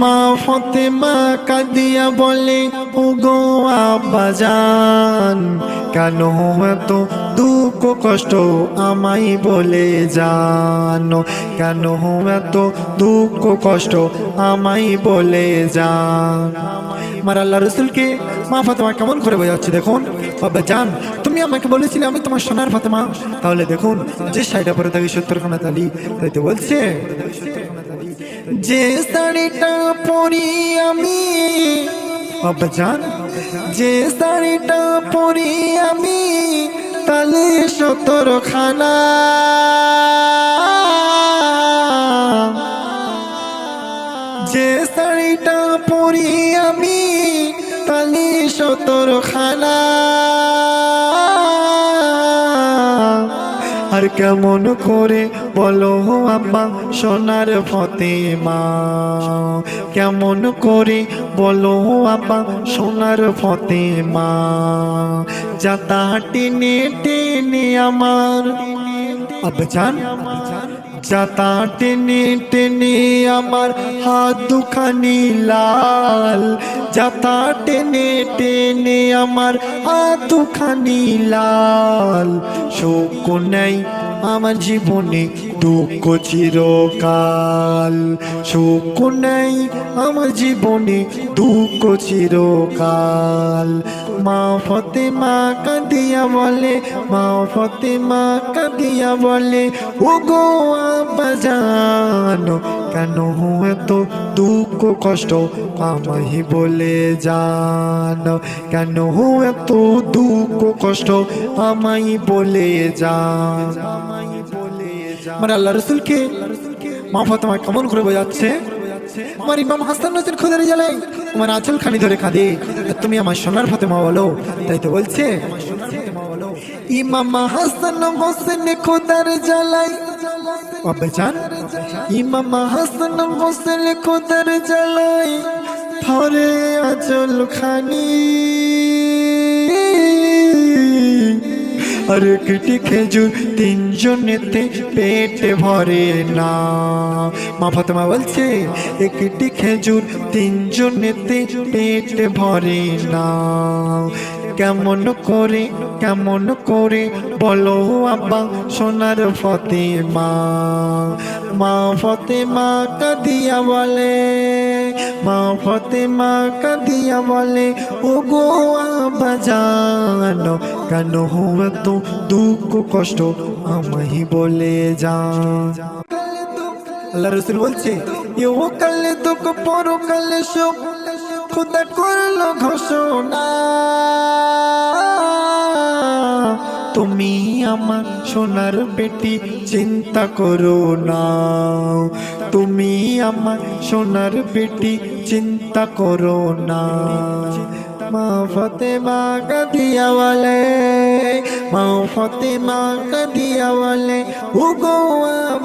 মা ফতেমা কাদিয়া বলে ওগো আব্বাজান কেন এত দুঃখ কষ্ট আমায় বলে জানো। কেন এত দুঃখ কষ্ট আমায় বলে যান আমার আল্লাহ রসুলকে মা ফাতেমা কেমন করে বোঝাচ্ছে দেখুন। বাবা জান, তুমি আমাকে বলেছিলে আমি তোমার সোনার ফাতেমা। তাহলে দেখুন, যে শাড়িটা পরে থাকি সত্তর খানা তালি তাই তো বলছে? যে শাড়িটা পরি আমি, বাবা জান, যে শাড়িটা পরি আমি তালে সতর খানা যে শাড়িটা পরি আমি তালি সতর খানা আর কেমন করে বলো আব্বা, সোনার ফতেমা। কেমন করে বলো আব্বা, সোনার ফতেমা। যাতা টেনে টেনে আমার। আব্বা জান যাতা টেনে টেনে আমার হাত দুখানি লাল। যাতা টেনে টেনে আমার হাত দুখানি লাল। শোক নেই আমার জীবনে, দুঃখ চিরকাল। শোক নেই আমার জীবনে, দুঃখ চিরকাল। মা ফতেমা কাঁদিয়া বলে মা ফতেমা কাঁদিয়া বলে ও গো বাজানো কেন এত দুঃখ কষ্ট? আমায় বলে জানো কেন এত দুঃখ কষ্ট? আমায় বলে যান মানে আল্লাহ রসুলকে মা ফাতেমা কেমন করে বোঝাচ্ছে? আমার ইমাম হাসান হোসেন খুদারি জ্বালাই তোমার আঁচল খানি ধরে কাঁদে। তুমি আমার সোনার ফাতেমা বলো। তাই তো বলছে, ইমাম হাসান হোসেন খুদার জ্বালাই বাবা জান ইমাম হাসান হোসেন খুদার জ্বালাই ধরে আঁচল খানি। আর একটি খেজুর তিনজনেতে পেটে ভরে না। মা ফাতেমা বলছে একটি খেজুর তিনজনেতে পেটে ভরে না। কেমন করে কেমন করে বলো আব্বা সোনার ফতেমা। মা ফতেমা কাদিয়া বলে, মা ফতেমা কাদিয়া বলে ও গো আব্বা কেন হুয়া তো দুঃখ কষ্ট? আমায় বলে যা। আল্লাহ রসুল বলছে ইউ কালে দুঃখ, পরকালে সুখ খুদা করল ঘোষণা। তুমি আমার সোনার বেটি চিন্তা করো না। তুমি আমার সোনার বেটি চিন্তা করো না। মা ফতেমা কাদিয়া বলে মা ফতেমা কাদিয়া বলে ও গো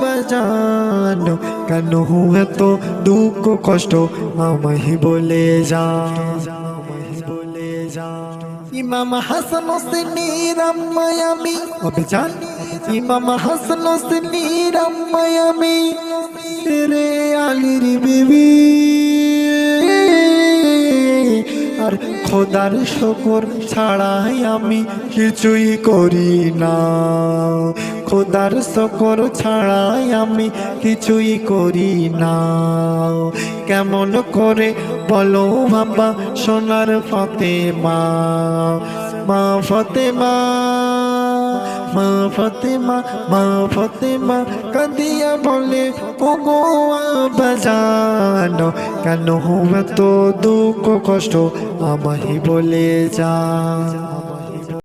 বাজানো কেন হুয়ে তো দুঃখ কষ্ট? আমায় বলে যা বলে যা। ইমাম হাসান হোসেনের আম্মায় আমি অবে জান। ইমাম হাসান হোসেনের আম্মায় আমি, রে আলির বিবি। খোদার শকর ছাড়াই আমি কিছুই করি না। খোদার শকর ছাড়াই আমি কিছুই করি না। কেমন করে বলো বাবা, সোনার ফতে মা ফতে মা ফতেমা, মা ফতেমা কাঁদিয়া বলে ও গো বাজানো কেন হুম তো দুঃখ, কষ্ট আমাহি বলে যা।